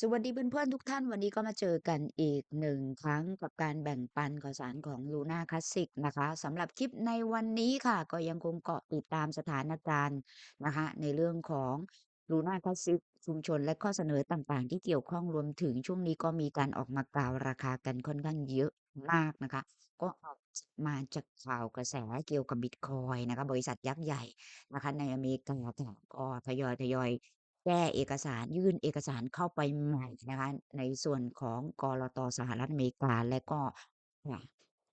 สวัสดีเพื่อนๆทุกท่าน วันนี้ก็มาเจอกันอีกหนึ่งครั้งกับการแบ่งปันข่าวสารของ Luna Classic นะคะสำหรับคลิปในวันนี้ค่ะ ก็ยังคงเกาะติดตามสถานการณ์นะคะ ในเรื่องของ Luna Classic ชุมชนและข้อเสนอต่างๆ ที่เกี่ยวข้องรวมถึงช่วงนี้ก็มีการออกมากล่าวราคากันค่อนข้างเยอะมากนะคะ ก็ออกมาจากข่าวกระแสเกี่ยวกับบิตคอยนะคะ บริษัทยักษ์ใหญ่นะคะ ในอเมริกาค่ะก็ทยอยทยอย แก้เอกสารยื่นเอกสารเข้าไปใหม่นะคะในส่วนของกลตสหรัฐอเมริกาและก็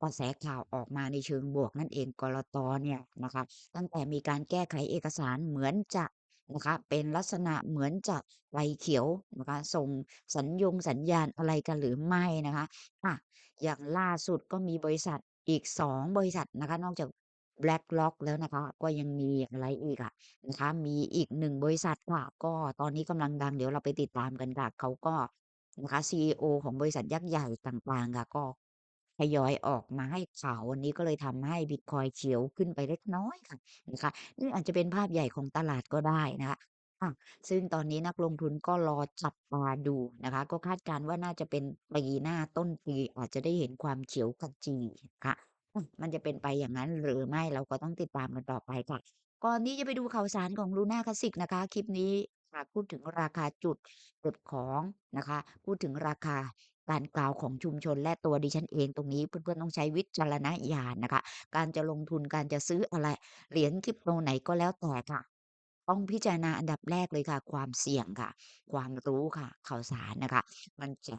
กระแสข่าวออกมาในเชิงบวกนั่นเองกลตเนี่ยนะคะตั้งแต่มีการแก้ไขเอกสารเหมือนจะนะคะเป็นลักษณะเหมือนจะไฟเขียวนะคะส่งสัญญงสัญญาณอะไรกันหรือไม่นะคะอะอย่างล่าสุดก็มีบริษัทอีก 2 บริษัทนะคะนอกจาก BlackRock แล้วนะคะ ก็ยังมีอะไรอีกอะนะคะ มีอีกหนึ่งบริษัทค่ะ ก็ตอนนี้กำลังดัง เดี๋ยวเราไปติดตามกันค่ะ เขาก็นะคะซีอีโอของบริษัทยักษ์ใหญ่ต่าง ๆ ค่ะ ก็ทยอยออกมาให้ข่าว วันนี้ก็เลยทำให้บิตคอยน์เฉียวขึ้นไปเล็กน้อยค่ะนะคะ นี่อาจจะเป็นภาพใหญ่ของตลาดก็ได้นะคะซึ่งตอนนี้นักลงทุนก็รอจับตาดูนะคะ ก็คาดการณ์ว่าน่าจะเป็นปีหน้าต้นปีอาจจะได้เห็นความเขียวขจีค่ะ อืม มันจะเป็นไปอย่างนั้นหรือไม่ เราก็ต้องติดตามกันต่อไปค่ะ ก่อนที่จะไปดูข่าวสารของ Luna Classic นะคะ คลิปนี้ หากพูดถึงราคาจุด เก็บของนะคะ พูดถึงราคา การกล่าวของชุมชนและตัวดิฉันเอง ตรงนี้เพื่อน ๆ ต้องใช้วิจารณญาณนะคะ การจะลงทุน การจะซื้ออะไร เหรียญคริปโตไหนก็แล้วแต่ค่ะ ต้องพิจารณาอันดับแรกเลยค่ะ ความเสี่ยงค่ะ ความรู้ค่ะ ข่าวสารนะคะ มันจะ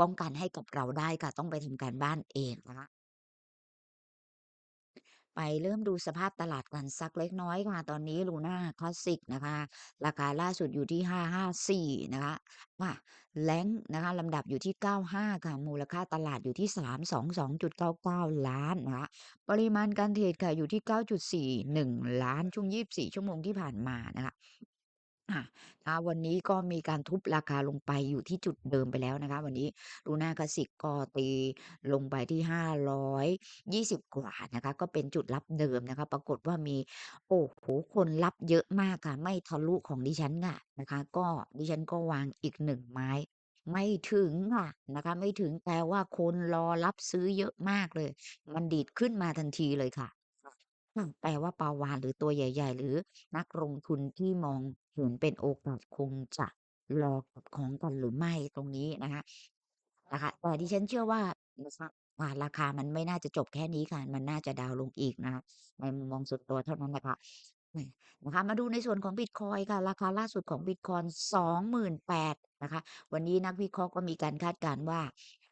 ป้องกันให้กับเราได้ค่ะ ต้องไปทำการบ้านเองนะคะ ไปเริ่มดูสภาพตลาดกันสักเล็กน้อยค่ะตอนนี้ลูน่าคลาสสิกนะคะ ราคาล่าสุดอยู่ที่ 554 นะคะว่าแลงนะคะลำดับอยู่ที่ 95 ค่ะ มูลค่าตลาดอยู่ที่ 322.99 ล้านนะคะปริมาณการเทรดค่ะอยู่ที่ 9.41 ล้านช่วง 24 ชั่วโมงที่ผ่านมานะคะ ค่ะนะวันนี้ก็มีการทุบราคาลงไปอยู่ที่จุดเดิมไปแล้วนะคะ วันนี้ Luna Classic ก็ตีลงไปที่ 520 กว่านะคะ ก็เป็นจุดรับเดิมนะคะ ปรากฏว่ามี โอ้โฮคนรับเยอะมากค่ะ ไม่ทะลุของดิฉันค่ะนะคะ ก็ดิฉันก็วางอีก1ไม้ ไม่ถึงค่ะนะคะ ไม่ถึงแต่ว่าคนรอรับซื้อเยอะมากเลย มันดีดขึ้นมาทันทีเลยค่ะ ค่ะแปลว่าปลาวาฬ หรือตัวใหญ่ ๆ หรือนักลงทุนที่มองเห็นเป็นโอกาส คงจะรอเก็บของกันหรือไม่ ตรงนี้นะคะ นะคะ แต่ดิฉันเชื่อว่า นะคะ อ่า ราคามันไม่น่าจะจบแค่นี้ค่ะ มันน่าจะดาวน์ลงอีกนะคะ ในมุมมองส่วนตัวเท่านั้นแหละค่ะ อืม นะคะ มาดูในส่วนของบิตคอยน์ค่ะ ราคาล่าสุดของบิตคอยน์ 28,000 นะคะ วันนี้นักวิเคราะห์ก็มีการคาดการณ์ว่า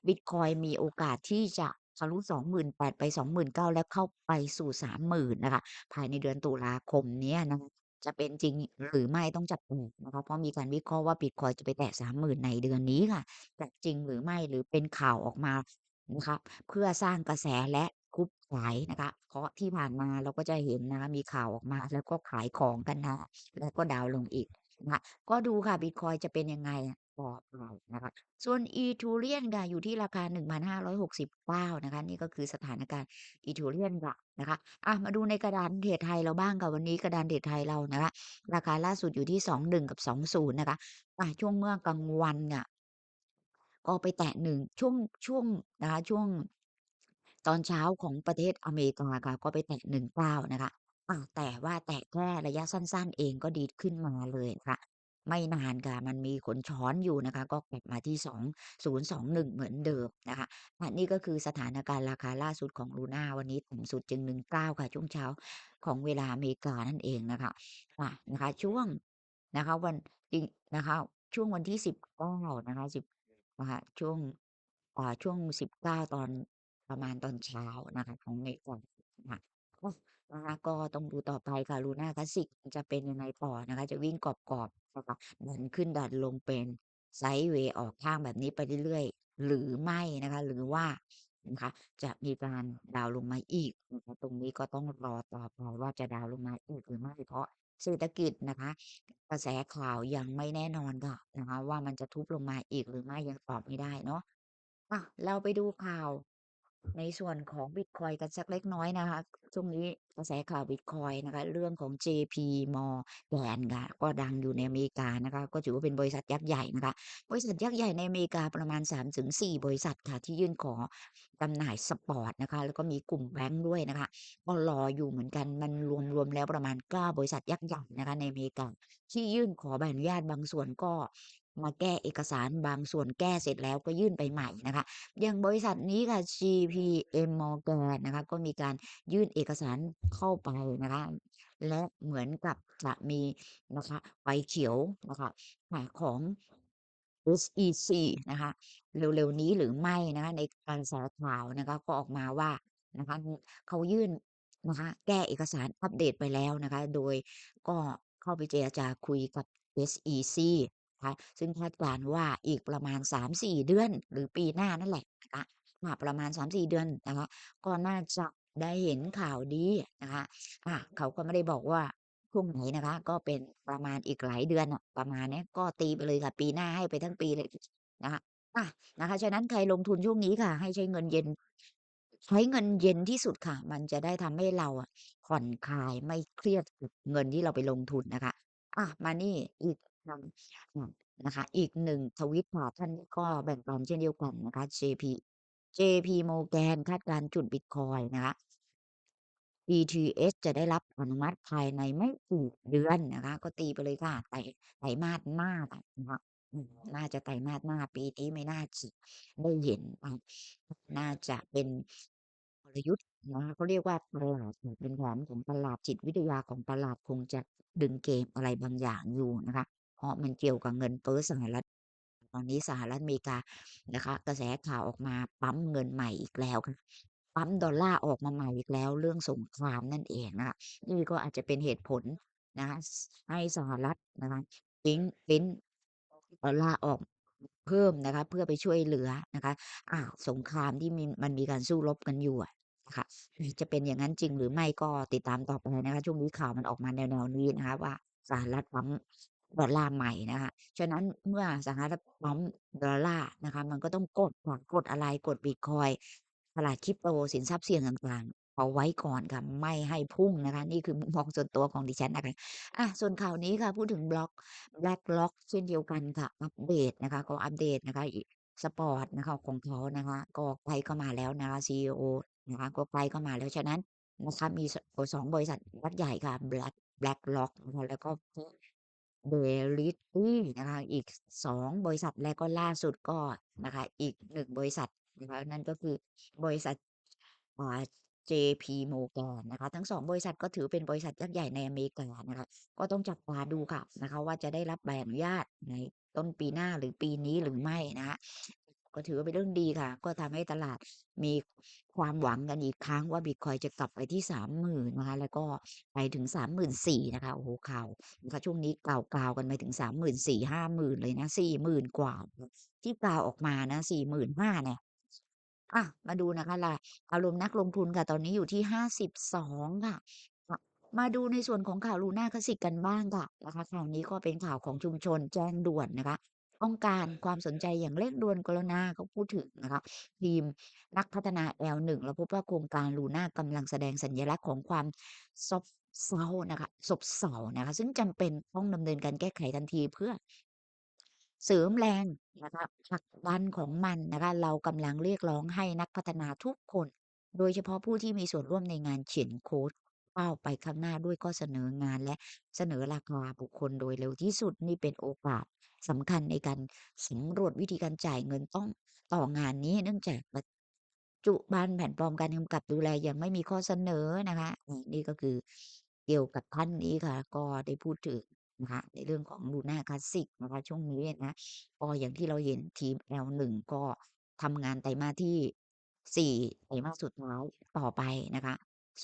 บิตคอยน์มีโอกาสที่จะ ทะลุ28,000ไป29,000แล้วเข้าไปสู่30,000นนะคะ ภายในเดือนตุลาคมเนี้ยนะคะจะเป็นจริงหรือไม่ต้องจับตานะคะเพราะมีการวิเคราะห์ว่าบิตคอยจะไปแตะ30,000ในเดือนนี้ค่ะจะจริงหรือไม่หรือเป็นข่าวออกมานะคะเพื่อสร้างกระแสและกรุ๊ปขายนะคะเพราะที่ผ่านมาเราก็จะเห็นนะคะมีข่าวออกมาแล้วก็ขายของกันนะแล้วก็ดาวน์ลงอีกนะคะก็ดูค่ะบิตคอยจะเป็นยังไง ต่อไปนะคะ ส่วน Ethereum ค่ะอยู่ที่ราคา 1,569 นะคะ นี่ก็คือสถานการณ์ Ethereum ค่ะนะคะ อะ มาดูในกระดานเทรดไทยเราบ้างค่ะ วันนี้กระดานเทรดไทยเรานะคะ ราคาล่าสุดอยู่ที่ 21 กับ 20 นะคะอะช่วงเมื่อกลางวันเนี่ย ก็ไปแตะ1ช่วงช่วงนะคะช่วงตอนเช้าของประเทศอเมริกาค่ะก็ไปแตะ19นะคะอาแต่ว่าแตะแค่ระยะสั้น ๆ เองก็ดีดขึ้นมาเลยค่ะ ไม่นานค่ะ มันมีขนช้อนอยู่นะคะ ก็กลับมาที่ 2021 เหมือนเดิมนะคะอะนี่ก็คือสถานการณ์ราคาล่าสุดของ Luna วันนี้ต่ำสุดจึง 19 ค่ะ ช่วงเช้าของเวลาอเมริกานั่นเองนะคะอานะคะ ช่วงนะคะวันจริงนะคะ ช่วงวันที่ 19 นะคะ10นะคะช่วงอ่าช่วง 19 ตอนประมาณตอนเช้านะคะ ของเมกาค่ะ นะคะก็ต้องดูต่อไปค่ะ Luna Classic จะเป็นยังไงต่อนะคะ จะวิ่งกรอบๆนะคะดันขึ้นดันลงเป็นไซด์เวย์ออกข้างแบบนี้ไปเรื่อยๆ หรือไม่นะคะ หรือว่านะคะจะมีการดาวน์ลงมาอีกนะคะตรงนี้ก็ต้องรอต่อไปว่าจะดาวน์ลงมาอีกหรือไม่เพราะเศรษฐกิจนะคะ กระแสข่าวยังไม่แน่นอนค่ะนะคะ ว่ามันจะทุบลงมาอีกหรือไม่ยังตอบไม่ได้เนาะอะเราไปดูข่าว ในส่วนของบิตคอยน์กันสักเล็กน้อยนะคะ ช่วงนี้กระแสข่าวบิตคอยน์นะคะ เรื่องของ JP Morgan ค่ะก็ดังอยู่ในอเมริกานะคะ ก็ถือว่าเป็นบริษัทยักษ์ใหญ่นะคะ บริษัทยักษ์ใหญ่ในอเมริกาประมาณ 3-4 บริษัทค่ะ ที่ยื่นขอจำหน่ายสปอร์ตนะคะ แล้วก็มีกลุ่มแบงก์ด้วยนะคะก็รออยู่เหมือนกันมันรวมๆแล้วประมาณ9บริษัทยักษ์ใหญ่นะคะในอเมริกาที่ยื่นขอใบอนุญาตบางส่วนก็ มาแก้เอกสารบางส่วนแก้เสร็จแล้วก็ยื่นไปใหม่นะคะ อย่างบริษัทนี้ค่ะ JPM Morgan นะคะก็มีการยื่นเอกสารเข้าไปนะคะ และเหมือนกับจะมีนะคะไฟเขียวนะคะของ SEC นะคะเร็วๆนี้หรือไม่นะคะในการะแสข่าวนะคะก็ออกมาว่านะคะเขายื่นนะคะแก้เอกสารอัปเดตไปแล้วนะคะ โดยก็เข้าไปเจรจาคุยกับ SEC นะคะซึ่งคาดการ์ว่าอีกประมาณ 3-4 เดือน หรือปีหน้านั่นแหละนะคะค่ะประมาณ 3-4 เดือนนะคะก็น่าจะได้เห็นข่าวดีนะคะอาเขาก็ไม่ได้บอกว่าช่วงไหนนะคะ ก็เป็นประมาณอีกหลายเดือนประมาณนี้ก็ตีไปเลยค่ะ ปีหน้าให้ไปทั้งปีเลยนะคะอานะคะฉะนั้นใครลงทุนช่วงนี้ค่ะ ให้ใช้เงินเย็นใช้เงินเย็นที่สุดค่ะ มันจะได้ทำให้เราผ่อนคลายไม่เครียดกับเงินที่เราไปลงทุนนะคะอามานี่อีก ทางอ่านะคะ อีก 1 ทวีตค่ะ ท่านก็แบ่งปันเช่นเดียวกันนะคะ JP JP Morgan คาดการณ์จุดบิตคอยน์นะคะ BTC จะได้รับอนุมัติภายในไม่กี่เดือนนะคะ ก็ตีไปเลยค่ะ ไตร ไตรมาสหน้าค่ะนะคะ อืม น่าจะไตรมาสหน้า ปีนี้ไม่น่าจะได้เห็นอ่าน่าจะเป็น กลยุทธ์นะคะ เขาเรียกว่า ตลาดค่ะเป็นแผนของตลาด จิตวิทยาของตลาดคงจะดึงเกมอะไรบางอย่างอยู่นะคะ ราะมันเกี่ยวกับเงินเฟ้อสหรัฐตอนนี้สหรัฐอเมริกานะคะ กระแสข่าวออกมาปั๊มเงินใหม่อีกแล้วค่ะปั๊มดอลลาร์ออกมาใหม่อีกแล้ว เรื่องสงครามนั่นเองนะคะนี่ก็อาจจะเป็นเหตุผลนะคะให้สหรัฐนะคะพรินต์พรินดอลลาร์ออกเพิ่มนะคะ เพื่อไปช่วยเหลือนะคะอ่าสงครามที่มีมันมีการสู้รบกันอยู่นะคะจะเป็นอย่างนั้นจริงหรือไม่ก็ติดตามต่อไปนะคะช่วงนี้ข่าวมันออกมาแนวๆนี้นะคะว่าสหรัฐปั๊ม ดอลลาร์ใหม่นะคะ ฉะนั้นเมื่อสหรัฐปั๊มดอลลาร์นะคะ มันก็ต้องกดค่ะกดอะไร กดบิตคอยน์ตลาด Crypto สินทรัพย์เสี่ยงต่างๆ เอาไว้ก่อนค่ะ ไม่ให้พุ่งนะคะ นี่คือมุมมองส่วนตัวของดิฉันนะคะอาส่วนข่าวนี้ค่ะ พูดถึงบล็อก BlackRock เช่นเดียวกันค่ะ อัปเดตนะคะ ก็อัปเดตนะคะอิสปอร์ตนะคะของเขานะคะ ก็ใกล้เข้ามาแล้วนะคะ CEO นะคะ ก็ใกล้เข้ามาแล้ว ฉะนั้นนะคะมีสอ้2บริษัทยักษ์ใหญ่ค่ะ Black BlackRock นะคะแล้วก็ เดลิตี้นะคะอีก 2 บริษัทและก็ล่าสุดก็นะคะอีก 1 บริษัทนะคะนั่นก็คือบริษัทอ่า JP Morgan นะคะทั้ง2บริษัทก็ถือเป็นบริษัทยักษ์ใหญ่ในอเมริกานะคะก็ต้องจับตาดูค่ะนะคะว่าจะได้รับใบอนุญาตในต้นปีหน้าหรือปีนี้หรือไม่นะคะ ก็ถือว่าเป็นเรื่องดีค่ะ ก็ทำให้ตลาดมีความหวังกันอีกครั้งว่าบิตคอยจะกลับไปที่30,000นนะคะ แล้วก็ไปถึง34,000นสี่นะคะ โอ้โฮข่าวนะคะช่วงนี้กล่าวๆกันไปถึง34,000-50,000เลยนะ40,000กว่า ที่กล่าวออกมานะ45,000เนี่ยอามาดูนะคะล่ะอารมณ์นักลงทุนค่ะ ตอนนี้อยู่ที่52ค่ะค่ะมาดูในส่วนของข่าว Luna Classic กันบ้างค่ะนะคะข่าวนี้ก็เป็นข่าวของชุมชนแจ้งด่วนนะคะ ต้องการความสนใจอย่างเร่งด่วนกรุณาเขาพูดถึงนะคะทีมนักพัฒนา L1 แล้วพบว่าโครงการ Luna กำลังแสดงสัญลักษณ์ของความซบเซานะคะซบเซานะคะ ซึ่งจำเป็นต้องดำเนินการแก้ไขทันทีเพื่อเสริมแรงนะคะผลักดันของมันนะคะ เรากำลังเรียกร้องให้นักพัฒนาทุกคน โดยเฉพาะผู้ที่มีส่วนร่วมในงานเขียนโค้ด ก้าไปข้างหน้าด้วยข้อเสนองาน และเสนอราคาบุคคลโดยเร็วที่สุด นี่เป็นโอกาสสำคัญในการสำรวจวิธีการจ่ายเงินต้องต่องานนี้เนื่องจากปัจจุบันแผนปลอมการกำกับดูแลยังไม่มีข้อเสนอนะคะนี่ก็คือเกี่ยวกับท่านนี้ค่ะ ก็ได้พูดถึงนะคะในเรื่องของ Luna Classic นะคะช่วงนี้นะก็อย่างที่เราเห็นทีม L1 ก็ทำงานไตรมาสที่4ไตรมาสสุดท้ายต่อไปนะคะ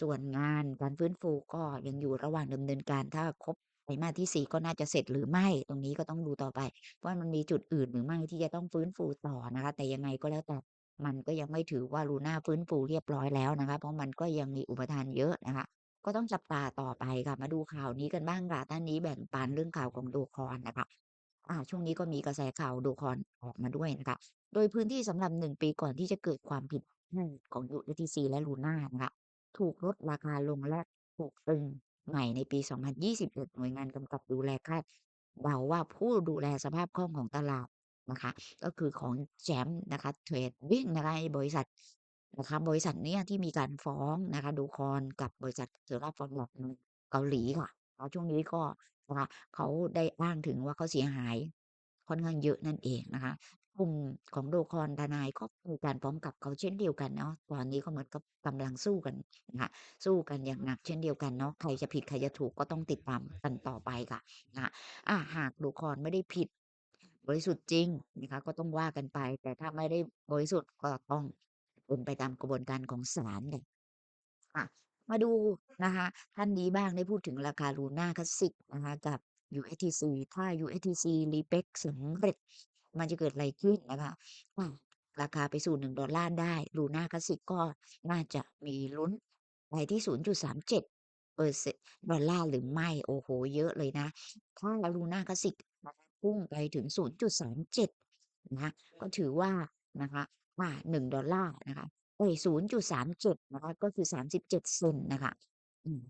ส่วนงานการฟื้นฟูก็ยังอยู่ระหว่างดำเนินการถ้าครบไตรมาสที่ 4 ก็น่าจะเสร็จหรือไม่ตรงนี้ก็ต้องดูต่อไปว่ามันมีจุดอื่นหรือไม่ที่จะต้องฟื้นฟูต่อนะคะ แต่ยังไงก็แล้วแต่มันก็ยังไม่ถือว่า Luna ฟื้นฟูเรียบร้อยแล้วนะคะ เพราะมันก็ยังมีอุปทานเยอะนะคะก็ต้องจับตาต่อไปค่ะ มาดูข่าวนี้กันบ้างค่ะท่านนี้แบ่งปันเรื่องข่าวของ Dogecoin น่ะคะอาช่วงนี้ก็มีกระแสข่าวดูคอนออกมาด้วยนะคะ โดยพื้นที่สำหรับ1ปีก่อนที่จะเกิดความผิดพลาดของ USDC และ Luna นะคะ ถูกลดราคาลงและถูกตรึงใหม่ในปี 2021 หน่วยงานกำกับดูแลคาดเดาว่าผู้ดูแลสภาพคล่องของตลาดนะคะ ก็คือของแจมป์นะคะเทรดดิ้งนะคะบริษัทนะคะบริษัทเนี้ยที่มีการฟ้องนะคะดูคอนกับบริษัทเซอร่าฟอร์มในเกาหลีค่ะแล้วช่วงนี้ก็นะคะเขาได้อ้างถึงว่าเขาเสียหายค่อนข้างเยอะนั่นเองนะคะ กลุ่มของดูคอนทนายก็มีการฟ้องกลับเขาเช่นเดียวกันเนาะตอนนี้ก็เหมือนกับกำลังสู้กันนะคะสู้กันอย่างหนักเช่นเดียวกันเนาะใครจะผิดใครจะถูกก็ต้องติดตามกันต่อไปค่ะนะคะอาหากดูคอนไม่ได้ผิด บริสุทธิ์จริงนะคะก็ต้องว่ากันไป แต่ถ้าไม่ได้บริสุทธิ์ก็ต้องเป็นไปตามกระบวนการของศาลค่ะค่ะมาดูนะคะท่านนี้บ้างได้พูดถึงราคา Luna Classic นะคะกับ USDC ถ้า USDC respect สำเร็จ มันจะเกิดอะไรขึ้นนะคะราคาไปสู่1ดอลลาร์ได้ Luna Classic ก็น่าจะมีลุ้นไปที่0.37เปอร์เซ็นต์ดอลลาร์หรือไม่ โอ้โฮเยอะเลยนะ ถ้า Luna Classic นะคะพุ่งไปถึง0.37นะคะก็ถือว่านะคะว่า1ดอลลาร์นะคะเอ๊ย0.37นะคะก็คือ37เซนนะคะ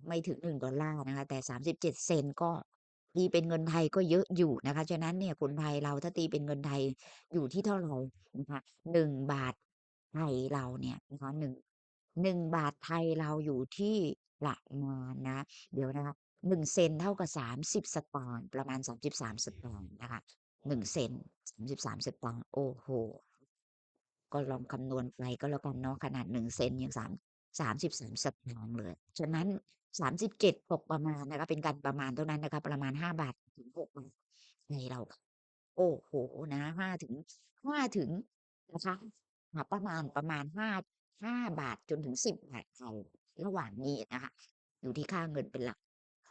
ไม่ถึง1ดอลลาร์นะคะ แต่37เซนก็ ตีเป็นเงินไทยก็เยอะอยู่นะคะฉะนั้นเนี่ยคนไทยเราถ้าตีเป็นเงินไทยอยู่ที่เท่าไหร่นะคะ1บาทไทยเราเนี่ยนะคะ1 1บาทไทยเราอยู่ที่ประมาณนะ เดี๋ยวนะคะ1เซนเท่ากับ30สตางค์ประมาณ33สตางค์นะคะ1เซนต์33สามสตางค์โอ้โฮก็ลองคำนวณไปก็แล้วกันเนาะขนาด1เซนยังสาม33สตางค์เลย ฉะนั้น 37ตกประมาณนะคะเป็นการประมาณเท่านั้นนะคะประมาณ 5 บาทถึง6บาทไทยเรา โอ้โฮนะ5ถึง5ถึงนะคะอ่าประมาณประมาณ 5 5 บาทจนถึง 10 บาทไทยระหว่างนี้นะคะอยู่ที่ค่าเงินเป็นหลัก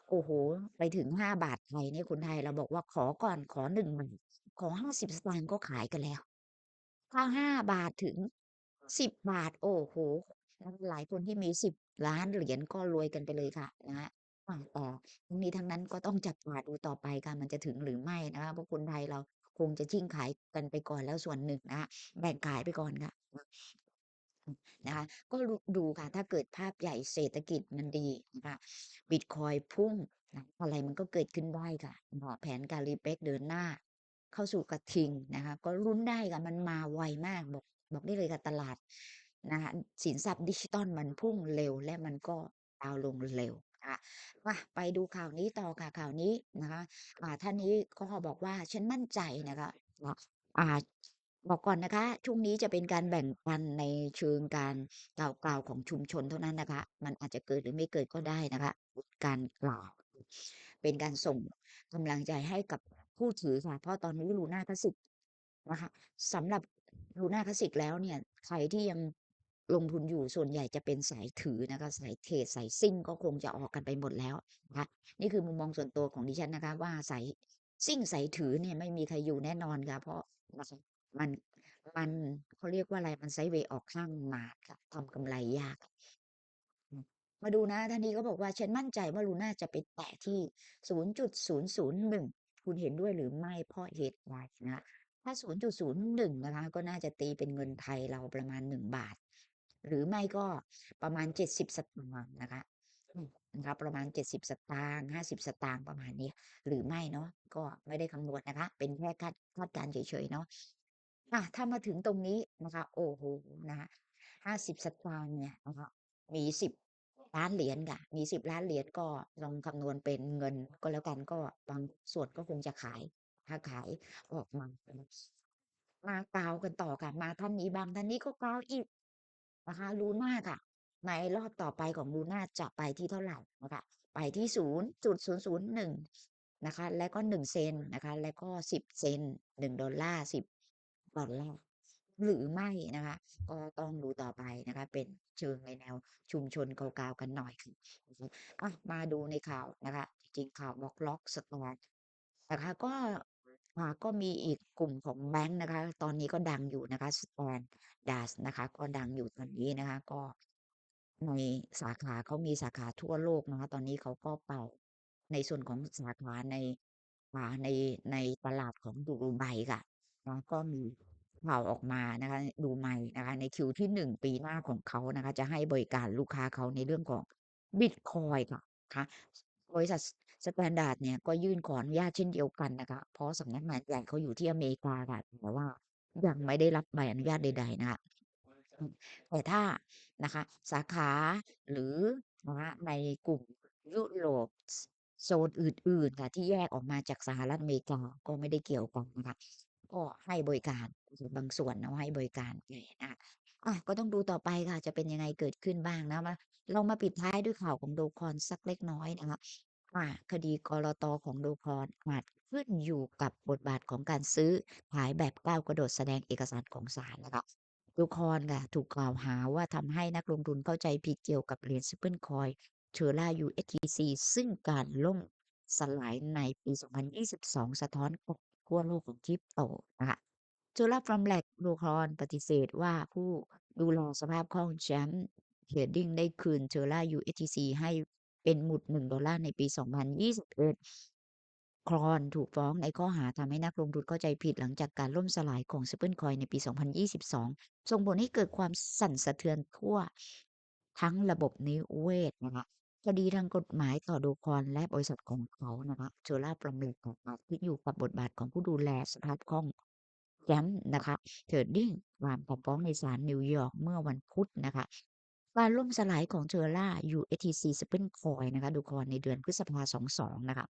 โอ้โฮไปถึง 5 บาทไทยเนี่ยคนไทยเราบอกว่าขอก่อนขอ1บาทขอ 50 สตางค์ก็ขายกันแล้ว ถ้า 5 บาทถึง 10 บาท โอ้โฮหลายคนที่มี 10 ล้านเหรียญก็รวยกันไปเลยค่ะนะคะต่อทั้งนี้ทั้งนั้นก็ต้องจับตาดูต่อไปค่ะมันจะถึงหรือไม่นะคะเพราะคนไทยเราคงจะชิ่งขายกันไปก่อนแล้วส่วนหนึ่งนะคะแบ่งขายไปก่อนค่ะนะคะก็ดูค่ะถ้าเกิดภาพใหญ่เศรษฐกิจมันดีนะคะบิตคอยพุ่งนะอะไรมันก็เกิดขึ้นได้ค่ะเนาะแผนการ respect เดินหน้า เข้าสู่กระทิงนะคะ ก็ลุ้นได้ค่ะมันมาไวมากบอกบอกได้เลยค่ะตลาด นะคะสินทรัพย์ดิจิทัลมันพุ่งเร็วและมันก็ดาวลงเร็วนะคะมาไปดูข่าวนี้ต่อค่ะข่าวนี้นะคะท่านนี้ก็บอกว่าฉันมั่นใจนะคะนะอ่าบอกก่อนนะคะ ช่วงนี้จะเป็นการแบ่งปันในเชิงการกล่าวๆของชุมชนเท่านั้นนะคะ มันอาจจะเกิดหรือไม่เกิดก็ได้นะคะ การกล่าว เป็นการส่งกำลังใจให้กับผู้ถือค่ะ เพราะตอนนี้ Luna Classic นะคะสำหรับ Luna Classic แล้วเนี่ย ใครที่ยัง ลงทุนอยู่ส่วนใหญ่จะเป็นสายถือนะคะ สายเทรดสายซิ่งก็คงจะออกกันไปหมดแล้วนะคะนี่คือมุมมองส่วนตัวของดิฉันนะคะ ว่าสายซิ่งสายถือเนี่ยไม่มีใครอยู่แน่นอนค่ะ เพราะมันมันเขาเรียกว่าอะไรมันไซด์เวย์ออกข้างมาค่ะทำกำไรยาก มาดูนะท่านนี้ก็บอกว่าฉันมั่นใจว่า Luna จะไปแตะที่0.001คุณเห็นด้วยหรือไม่เพราะเหตุใดนะคะถ้า 0.01 นะคะ ก็น่าจะตีเป็นเงินไทยเราประมาณ 1 บาท หรือไม่ก็ประมาณ 70 สตางค์นะคะอืมนะคะประมาณ 70 สตางค์50 สตางค์ประมาณนี้ หรือไม่เนาะก็ไม่ได้คำนวณนะคะ เป็นแค่คาดคาดการณ์เฉยๆเนาะอาถ้ามาถึงตรงนี้นะคะโอ้โฮนะคะ50สตางค์เนี่ยนะคะมี10,000,000เหรียญค่ะ มี10,000,000เหรียญก็ลองคำนวณเป็นเงินก็แล้วกันก็บางส่วนก็คงจะขายถ้าขายออกมา มากล่าวกันต่อค่ะ มาท่านนี้บ้างท่านนี้ก็กล่าวอีก นะคะ Luna ค่ะ ในรอบต่อไปของ Luna จะไปที่เท่าไหร่นะคะไปที่0.001นย์ศูนย์หนึ่งนะคะ แล้วก็1เซนนะคะ แล้วก็10เซนต์1ดอลลาร์10ดอลลาร์หรือไม่นะคะ ก็ต้องดูต่อไปนะคะ เป็นเชิงในแนวชุมชนเก่าๆกันหน่อยค่ะนะคะอะมาดูในข่าวนะคะ จริงข่าว BlackRock Stars นะคะก็่าก็มีอีกกลุ่มของแบงก์นะคะ ตอนนี้ก็ดังอยู่นะคะ Standard นะคะ ก็ดังอยู่ตอนนี้นะคะ ก็ ในสาขาเขามีสาขาทั่วโลกนะคะ ตอนนี้เขาก็เป่าในส่วนของสาขาใน อ่า ใน ในตลาดของดูไบค่ะเนาะก็มีข่าวออกมานะคะ ดูไบนะคะ ใน Q ที่ 1 ปีหน้าของเขานะคะ จะให้บริการลูกค้าเขาในเรื่องของบิตคอยน์ค่ะ คะ บริษัท Standard เนี่ยก็ยื่นขออนุญาตเช่นเดียวกันนะคะ เพราะสำนักงานใหญ่เขาอยู่ที่อเมริกาค่ะแต่ว่ายังไม่ได้รับใบอนุญาตใด ๆ นะคะแต่ถ้านะคะสาขาหรือนะคะในกลุ่มยุโรปโซนอื่นๆค่ะที่แยกออกมาจากสหรัฐอเมริกาก็ไม่ได้เกี่ยวกันนะคะก็ให้บริการบางส่วนเนาะให้บริการไปนะคะอาก็ต้องดูต่อไปค่ะ จะเป็นยังไงเกิดขึ้นบ้างนะมาเรามาปิดท้ายด้วยข่าวของโดคอนสักเล็กน้อยนะคะ ว่าคดีกลต ของโดคอนอาจขึ้นอยู่กับบทบาทของการซื้อขายแบบก้าวกระโดด แสดงเอกสารของศาลนะคะโดคอนค่ะ ถูกกล่าวหาว่า ทำให้นักลงทุนเข้าใจผิดเกี่ยวกับเหรียญ Stablecoin Terra USDC ซึ่งการล่มสลายในปี 2022 สะท้อนกับทั่วโลกของคริปโตนะคะ Terra f r o m l a g โลคอนปฏิเสธว่า ผู้ดูแลสภาพคล่องแชมป์เทรดดิ้งได้คืน Terra USDC ให้ เป็นหมุด 1 ดอลลาร์ในปี 2021 ครอนถูกฟ้องในข้อหาทำให้นักลงทุนเข้าใจผิดหลังจากการล่มสลายของ Stablecoin ในปี 2022 ส่งผลให้เกิดความสั่นสะเทือนทั่วทั้งระบบนิเวศนะคะคดีทางกฎหมายต่อโดคอนและบริษัทของเขานะคะเชอร่าปรอมเลกอาขึ้นอยู่กับบทบาทของผู้ดูแลสภาพคล่องแชมป์นะคะเทรดดิ้งความผันฟ้องในศาลนิวยอร์กเมื่อวันพุธนะคะ การล่มสลายของเทอร่า USTC Stablecoin นะคะดูคอนในเดือนพฤษภา22 นะคะ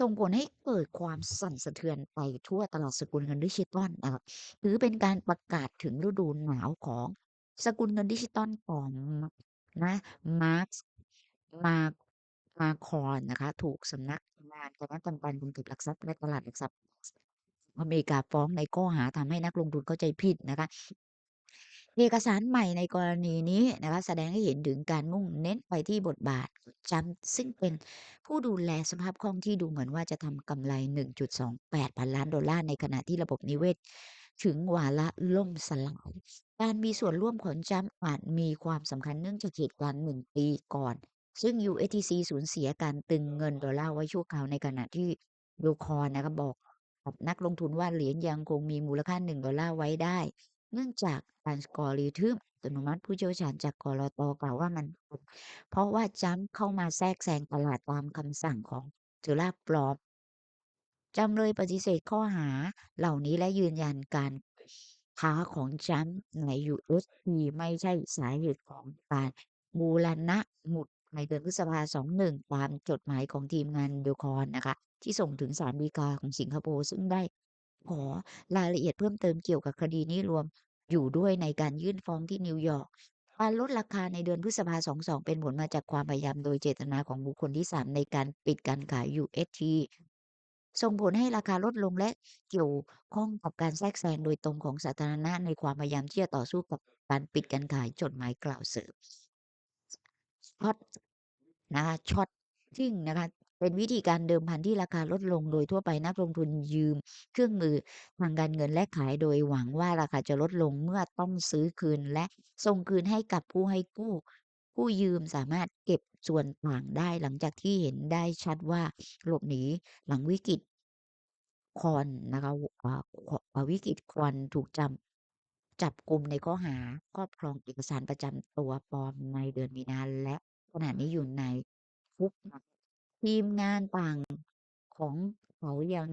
ส่งผลให้เกิดความสั่นสะเทือนไปทั่วตลาดสกุลเงินดิจิตอลนะคะถือเป็นการประกาศถึงฤดูหนาวของสกุลเงินดิจิตอลของนะมาร์คมามาคอนนะคะ ถูกสำนักงานคณะกรรมการกำกับหลักทรัพย์และตลาดหลักทรัพย์อเมริกาฟ้องในข้อหาทำให้นักลงทุนเข้าใจผิดนะคะ เอกสารใหม่ในกรณีนี้นะคะแสดงให้เห็นถึงการมุ่งเน้นไปที่บทบาทจำซึ่งเป็นผู้ดูแลสภาพคล่องที่ดูเหมือนว่าจะทำกำไร 1.28 พันล้านดอลลาร์ในขณะที่ระบบนิเวศ ถึงวาระล่มสลาย การมีส่วนร่วมของจำอาจมีความสำคัญเนื่องจากเหตุการณ์หนึ่งปีก่อน ซึ่ง USDC สูญเสียการตึงเงินดอลลาร์ไว้ชั่วคราวในขณะที่โดคอนนะคะบอกกับนักลงทุนว่าเหรียญยังคงมีมูลค่า1ดอลลาร์ไว้ได้ เนื่องจากอัลกอริทึมอัตโนมัติผู้เชี่ยวชาญจากกลตกล่าวว่ามัน เพราะว่าจัมป์เข้ามาแทรกแซงตลาดตามคำสั่งของเทอร่าปลอมจำเลยปฏิเสธข้อหาเหล่านี้และยืนยันการค้าของจัมป์ใน USD ไม่ใช่สาเหตุของการบูรณะหมุดในเดือนพฤษภาสองหนึ่งตามจดหมายของทีมงานเดลคอนนะคะ ที่ส่งถึงศาลฎีกาของสิงคโปร์ซึ่งได้ขอรายละเอียดเพิ่มเติมเกี่ยวกับคดีนี้รวม อยู่ด้วยในการยื่นฟ้องที่นิวยอร์กการลดราคาในเดือนพฤษภา 22 เป็นผลมาจากความพยายามโดยเจตนาของบุคคลที่ 3 ในการปิดการขาย UST ส่งผลให้ราคาลดลงและเกี่ยวข้องกับการแทรกแซงโดยตรงของสาธารณะในความพยายามที่จะต่อสู้กับการปิดการขายจดหมายกล่าวเสริมช็อตนะคะช็อตทิ้งนะคะ เป็นวิธีการเดิมพันที่ราคาลดลงโดยทั่วไปนักลงทุนยืม เครื่องมือทางการเงินและขายโดยหวังว่าราคาจะลดลงเมื่อต้องซื้อคืนและส่งคืนให้กับผู้ให้กู้ ผู้ยืมสามารถเก็บส่วนต่างได้หลังจากที่เห็นได้ชัดว่าหลบหนีหลังวิกฤตคอนนะคะวิกฤตคอนถูกจำจับกลุ่มในข้อหาครอบครองเอกสารประจำตัวปลอมในเดือนมีนาและขณะนี้อยู่ในคุกนะ ทีมงานต่างของเขายัง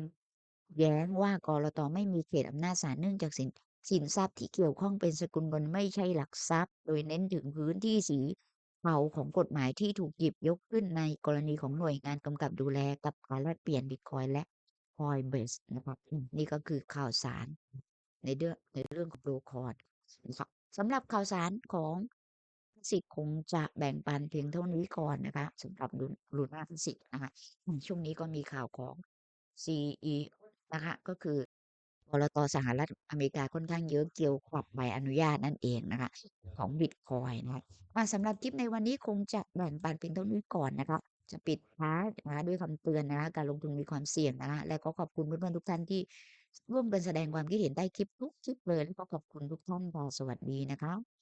แย้งว่ากลตไม่มีเขตอำนาจศาลเนื่องจากสินสินทรัพย์ที่เกี่ยวข้องเป็นสกุลเงินไม่ใช่หลักทรัพย์ โดยเน้นถึงพื้นที่สีเทาของกฎหมายที่ถูกหยิบยกขึ้นในกรณีของหน่วยงานกำกับดูแลกับการแลกเปลี่ยนบิตคอยและ Coinbase นะครับนี่ก็คือข่าวสารในเรื่องในเรื่องของโดคอนนะครับสำหรับข่าวสารของ สิทธิ์คงจะแบ่งปันเพียงเท่านี้ก่อนนะคะสำหรับลุนลูน่าฟิสิกนะคะช่วงนี้ก็มีข่าวของ CE นะคะก็คือกลตสหรัฐอเมริกาค่อนข้างเยอะเกี่ยวกับใบอนุญาตนั่นเองนะคะ ของบิตคอยน์นะคะสำหรับคลิปในวันนี้คงจะแบ่งปันเพียงเท่านี้ก่อนนะคะจะปิดท้ายนะคะด้วยคำเตือนนะคะการลงทุนมีความเสี่ยงนะคะและก็ขอบคุณเพื่อนๆทุกท่านที่ร่วมกันแสดงความคิดเห็นใต้คลิปทุกคลิปเลย แล้วก็ขอบคุณทุกท่านค่ะสวัสดีนะคะ